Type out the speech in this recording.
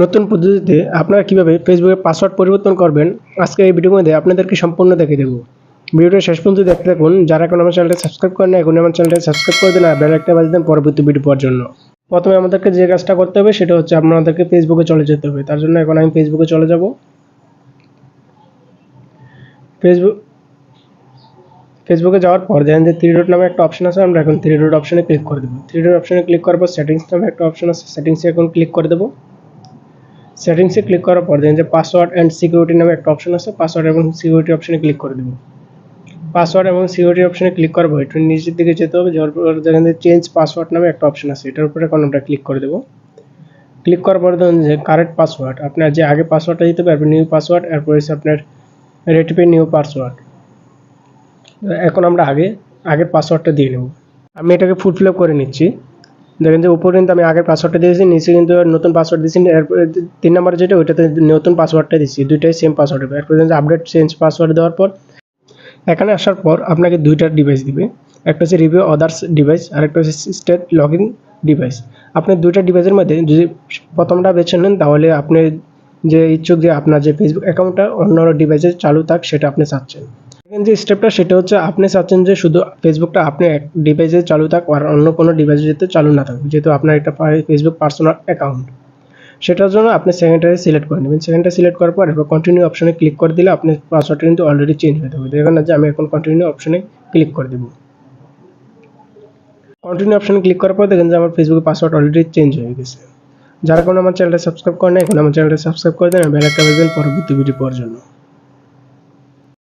নতুন পদ্ধতিতে আপনারা কীভাবে ফেসবুকে পাসওয়ার্ড পরিবর্তন করবেন আজকে এই ভিডিওর মধ্যে আপনাদেরকে সম্পূর্ণ দেখে দেবো। ভিডিওটা শেষ পর্যন্ত দেখতে থাকুন। যারা এখন আমার চ্যানেলটা সাবস্ক্রাইব করেন এখন আমার চ্যানেলটা সাবস্ক্রাইব করে দেন আর বেল একটা বাজিয়ে দেন পরবর্তী ভিডিও পাওয়ার জন্য। প্রথমে আমাদেরকে যে কাজটা করতে হবে, সেটা হচ্ছে আপনাদেরকে ফেসবুকে চলে যেতে হবে। তার জন্য এখন আমি ফেসবুকে চলে যাব। ফেসবুক ফেসবুকে যাওয়ার পর দেখেন যে থ্রি ডট নামে একটা অপশন আছে, আমরা এখন থ্রি ডট অপশনে ক্লিক করে দেবো। থ্রি ডট অপশনে ক্লিক করার পর সেটিংস নামে একটা অপশন আছে সেটিংসে এখন ক্লিক করে দেবো। সেটিংসে ক্লিক করার পর দেখেন যে পাসওয়ার্ড অ্যান্ড সিকিউরিটি নামে একটা অপশন আছে। পাসওয়ার্ড এবং সিকিউরিটি অপশনে ক্লিক করে দেবো। পাসওয়ার্ড এবং সিকিউরিটি অপশনে ক্লিক করব একটু নিচের দিকে যেতে হবে যাওয়ার পর দেখেন যে চেঞ্জ পাসওয়ার্ড নামে একটা অপশন আছে। এটার উপরে এখন আমরা ক্লিক করে দেবো। ক্লিক করার পর দেখুন যে কারেক্ট পাসওয়ার্ড আপনার যে আগে পাসওয়ার্ডটা দিতে পারবেন নিউ পাসওয়ার্ড এরপর হচ্ছে আপনার রেটিপে নিউ পাসওয়ার্ড এখন আমরা আগে আগের পাসওয়ার্ডটা দিয়ে নেব। আমি এটাকে ফুল ফিল করে নিচ্ছি। দেখেন যে উপরে কিন্তু আমি আগের পাসওয়ার্ডটা দিয়েছি, নিচে কিন্তু নতুন পাসওয়ার্ড দিয়েছি তিন নম্বরে যেটা, ওইটাতে নতুন পাসওয়ার্ডটা দিচ্ছি দুইটাই সেম পাসওয়ার্ড হবে যে আপডেট চেঞ্জ পাসওয়ার্ড দেওয়ার পর, এখানে আসার পর আপনাকে দুইটা ডিভাইস দিবে। একটা হচ্ছে রিভিউ আদার্স ডিভাইস আর একটা হচ্ছে স্টেট লগ ইন ডিভাইস আপনি দুইটা ডিভাইসের মধ্যে যদি প্রথমটা বেছে নেন, তাহলে আপনি যে ইচ্ছুক যে আপনার যে ফেসবুক অ্যাকাউন্টটা অন্য ডিভাইসে চালু থাক, সেটা আপনি চাচ্ছেন। সেকেন্ড যে স্টেপটা সেটা হচ্ছে আপনি চাচ্ছেন যে শুধু ফেসবুকটা আপনি এক ডিভাইসে চালু থাক আর অন্য কোনো ডিভাইসে চালু না থাকুক যেহেতু আপনার একটা ফেসবুক পার্সোনাল অ্যাকাউন্ট সেটার জন্য আপনি সেকেন্ডটারে সিলেক্ট করে নেবেন। সেকেন্ডটা সিলেক্ট করার পর এরপর কন্টিনিউ অপশনে ক্লিক করে দিলে আপনার পাসওয়ার্ডটা কিন্তু অলরেডি চেঞ্জ হয়ে যাবে। দেখবেন না যে আমি এখন কন্টিনিউ অপশনে ক্লিক করে দেবো। কন্টিনিউ অপশনে ক্লিক করার পর দেখেন যে আমার ফেসবুকের পাসওয়ার্ড অলরেডি চেঞ্জ হয়ে গেছে। যারা কোনো আমার চ্যানেলটা সাবস্ক্রাইব করেন না এখন আমার চ্যানেলটা সাবস্ক্রাইব করে দেন বেল একটা পরবর্তী ভিডিও পাওয়ার জন্য।